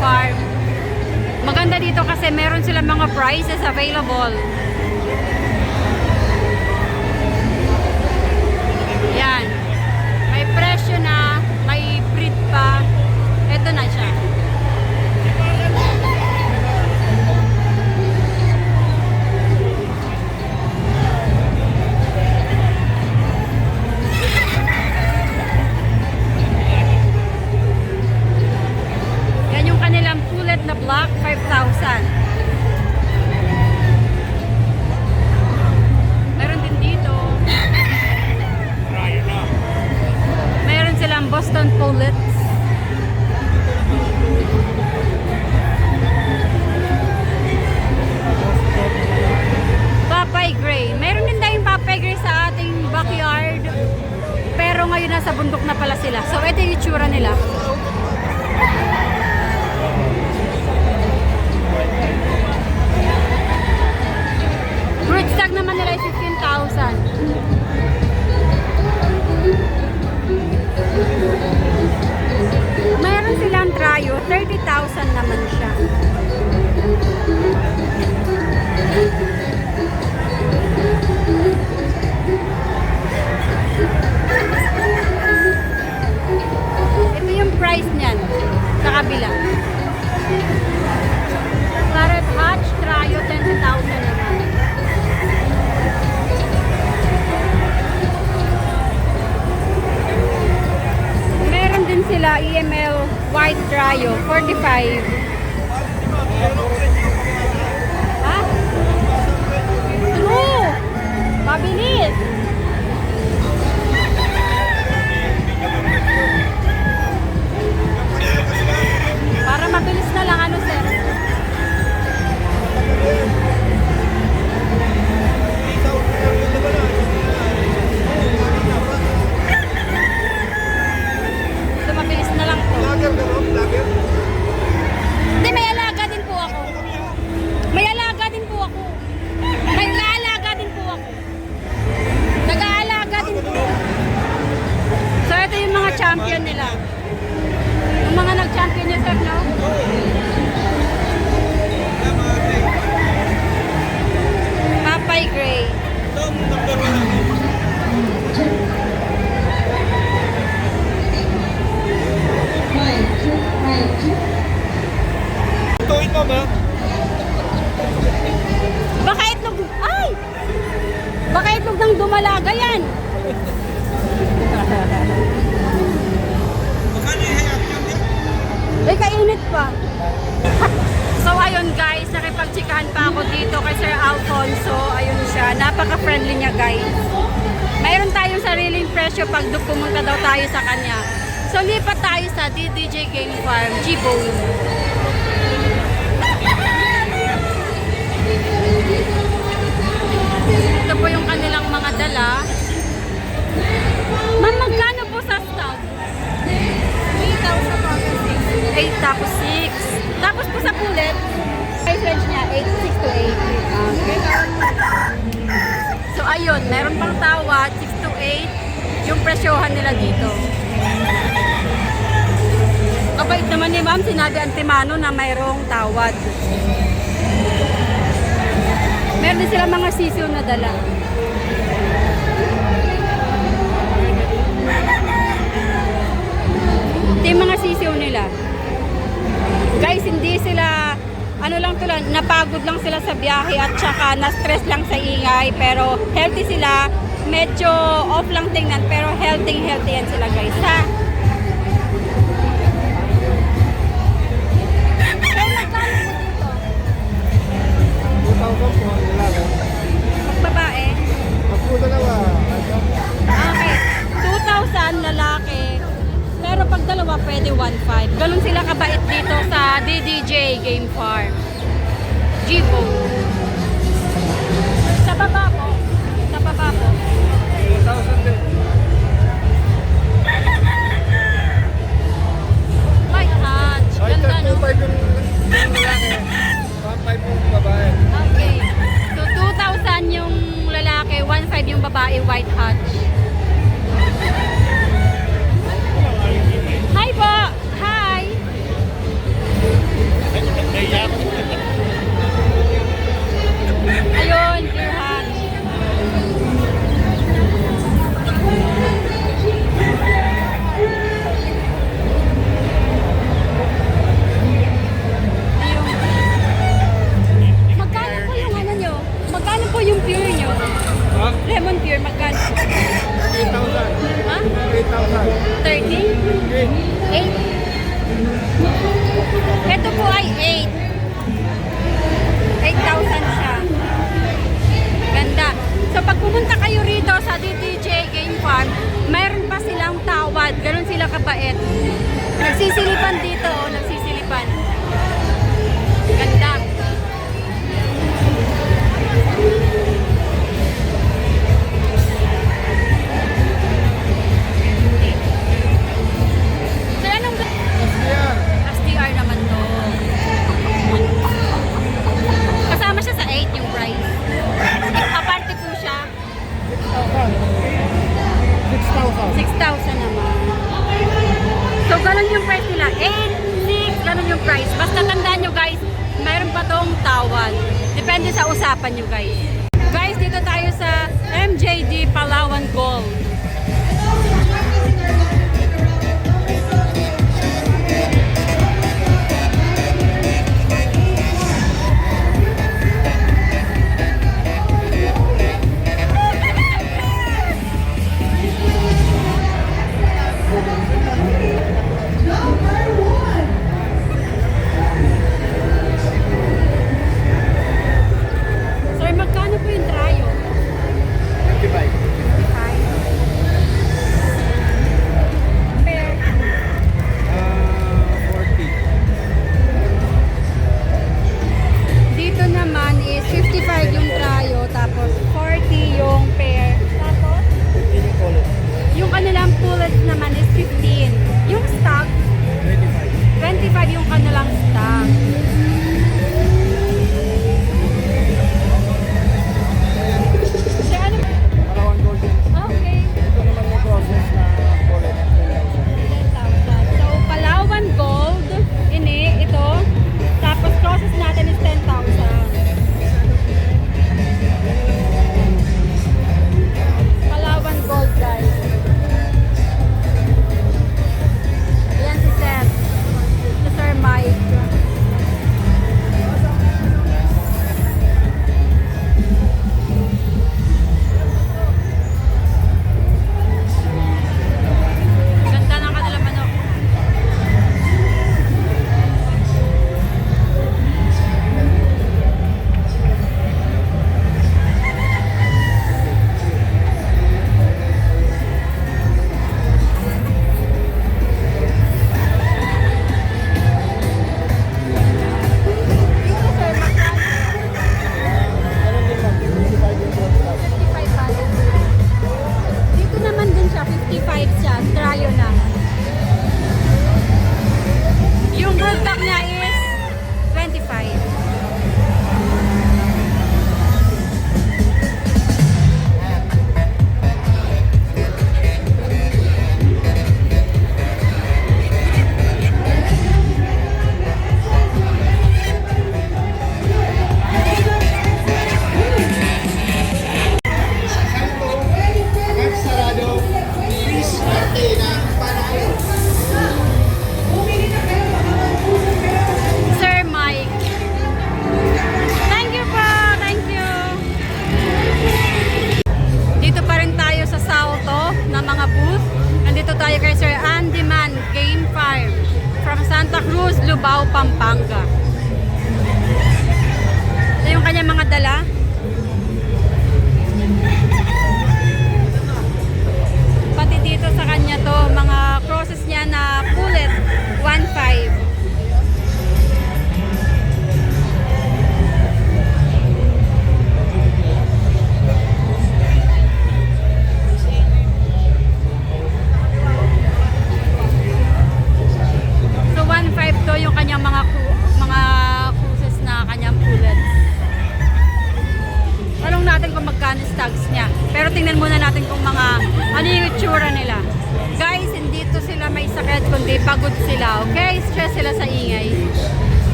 Farm. Maganda dito kasi meron sila mga prices available. Yan. May presyo na, may breed pa. Ito na siya. Boston pullets. Papay Gray. Meron din tayong Papay Gray sa ating backyard. Pero ngayon nasa bundok na pala sila. So ito yung itsura nila. 45. Ha? True! Mabilis! Dumalaga yan. Ay, kainit pa. so, ayun guys, nakipagtsikahan pa ako dito kay Sir Alfonso. Ayun siya, napaka-friendly niya guys. Mayroon tayong sariling presyo pag pumunta daw tayo sa kanya. So, lipat tayo sa DDJ Game Farm, G-Bone. Ito po yung dala. Ma'am, magkano po sa stock? 8 tapos 6. Tapos po sa pulet, price range niya, 8, 6 to 8. So ayun, meron pang tawad, 6 to 8, yung presyohan nila dito. Kabait naman ni ma'am, sinabi antimano na mayroong tawad. Meron din sila mga sisiw na dala. Napagod lang sila sa biyahe at saka na-stress lang sa ingay. Pero healthy sila, medyo off lang tingnan, pero healthy, healthy yan sila guys, ha? Pero magkano po dito? 2,000 po, dalaga. Magbabae? Ako dalawa. Okay. 2,000 lalaki. Pero pag dalawa, pwede 1,500. Ganun sila kabait dito sa DDJ Game Farm. діду. pumunta kayo rito sa DDJ Game Park, mayroon pa silang tawad. Ganun sila kabait. Nagsisilipan dito. Oh. Nagsisilipan depende sa usapan nyo guys. Guys, dito tayo sa MJD Palawan Gold. kanilang pullets naman is 15. Yung stock, 25 yung kanilang stock.